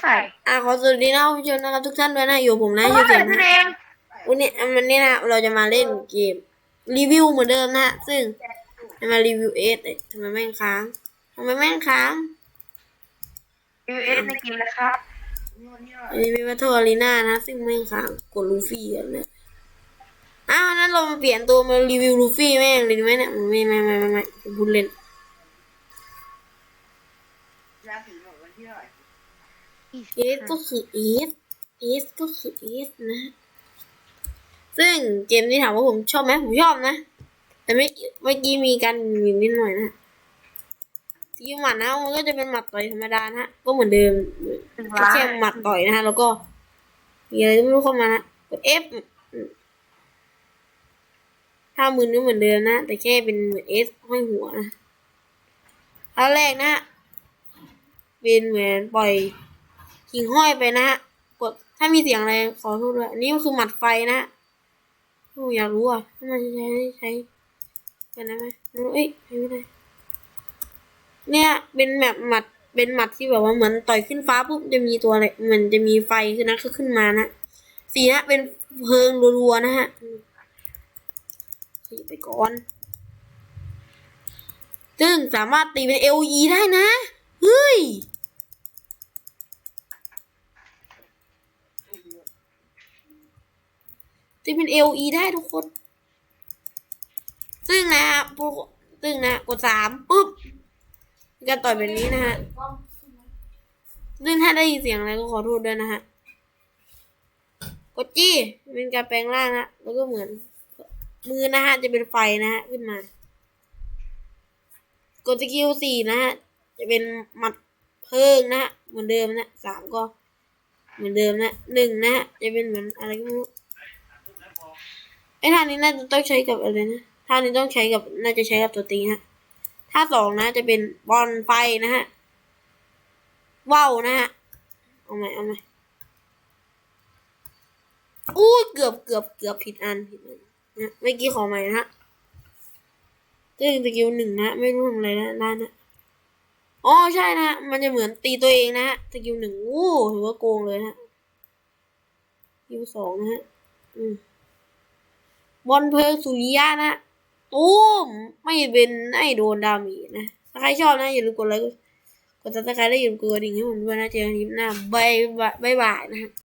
ใช่อ่าขอสวัสดีนะผู้ชมนะครับทุกท่านด้วยนะอยู่ผมนะเพชื่ราะอว่าเสีเป็ยนงแสดงวันนี้วันนี้นะเราจะมาเล่นเกมรีวิวเหมือนเดิมนะฮะซึ่งจะมารีวิวเอสทำไมแม่งค้างทำไมแม่งค้างยูเอสในเกมนะครับรีวิววัตถุอารีนานะ ซึ่งแม่งค้างกดลูฟี่กันเลยอ้าวนั้นเรามาเปลี่ยนตัวมารีวิวลูฟี่แม่งเลยดีไหมเนี่ยไม่ไม่ไม่ไม่ไม่ไม่พูดเล่น เอสก็คือเอสเอสก็คือเอสนะ ซึ่งเกมนี้ถามว่าผมชอบไหมผมชอบนะ แต่ไม่เมื่อกี้มีการหมิ่นนิดหน่อยนะสกิลหมัดนะมันก็จะเป็นหมัดต่อยธรรมดานะฮะก็เหมือนเดิมก็แค่หมัดต่อยนะฮะแล้วก็มีอะไรก็ไม่รู้เข้ามานะกด F อืมถ้ามือก็เหมือนเดิมนะ แต่แค่เป็นเหมือน S ห้อยหัวนะท่าแรกนะฮะเป็นเหมือนปล่อย หิ่งห้อยไปนะฮะกดถ้ามีเสียงอะไรขอโทษด้วยนนี้ก็คือหมัดไฟนะฮะโอ้อยากรู้อะมันใช้ใช้กันได้ไหมไม่รู้เอ้ยไม่ได้เนี่ยเป็นแบบหมัดเป็นหมัดที่แบบว่าเหมือนต่อยขึ้นฟ้าปุ๊บจะมีตัวอะไรเหมือนจะมีไฟขึ้นนะคือขึ้นมานะสีนะเป็นเพลิงรัวๆนะฮะสีไปก่อนซึ่งสามารถตีเป็น LE ได้นะ เฮ้ย จะเป็น LE ได้ทุกคน ซึ่งนะฮะพวกซึ่งนะ กดสามปุ๊บก็ต่อยแบบนี้นะฮะซึ่งถ้าได้ยินเสียงอะไรก็ขอโทษด้วยนะฮะ กดจี้เป็นการแปลงร่างนะแล้วก็เหมือน มือนะฮะ จะเป็นไฟนะฮะ ขึ้นมา กดสกิลสี่นะฮะ จะเป็นหมัดเพิ่งนะฮะ เหมือนเดิมนะสามก็ เหมือนเดิมนะหนึ่งนะฮะ จะเป็นเหมือนอะไรก็ไม่รู้ ไอ้ท่านี้น่าจะต้องใช้กับอะไรนะท่านี้ต้องใช้กับน่าจะใช้กับตัวตีฮะท่าสองนะจะเป็นบอลไฟนะฮะว่าวนะฮะเอาไหมเอาไหมอู้เกือบเกือบเกือบผิดอันผิดอันนะเมื่อกี้ขอใหม่นะฮะซึ่งสกิลหนึ่งนะไม่รู้ทำอะไรนะด้านนะอ๋อใช่นะมันจะเหมือนตีตัวเองนะฮะสกิลหนึ่งอู้ถือว่าโกงเลยฮะสกิลสองนะฮะอืม บอลเพลิงสุริยะนะตูมไม่เป็นไม่โดนดามีนะ ถ้าใครชอบนะอย่าลืมกดไลค์กดซับสไครต์และอย่าลืมกดกระดิ่งให้ผมด้วยนะเจอกันคลิปหน้าบายบายบายนะฮะ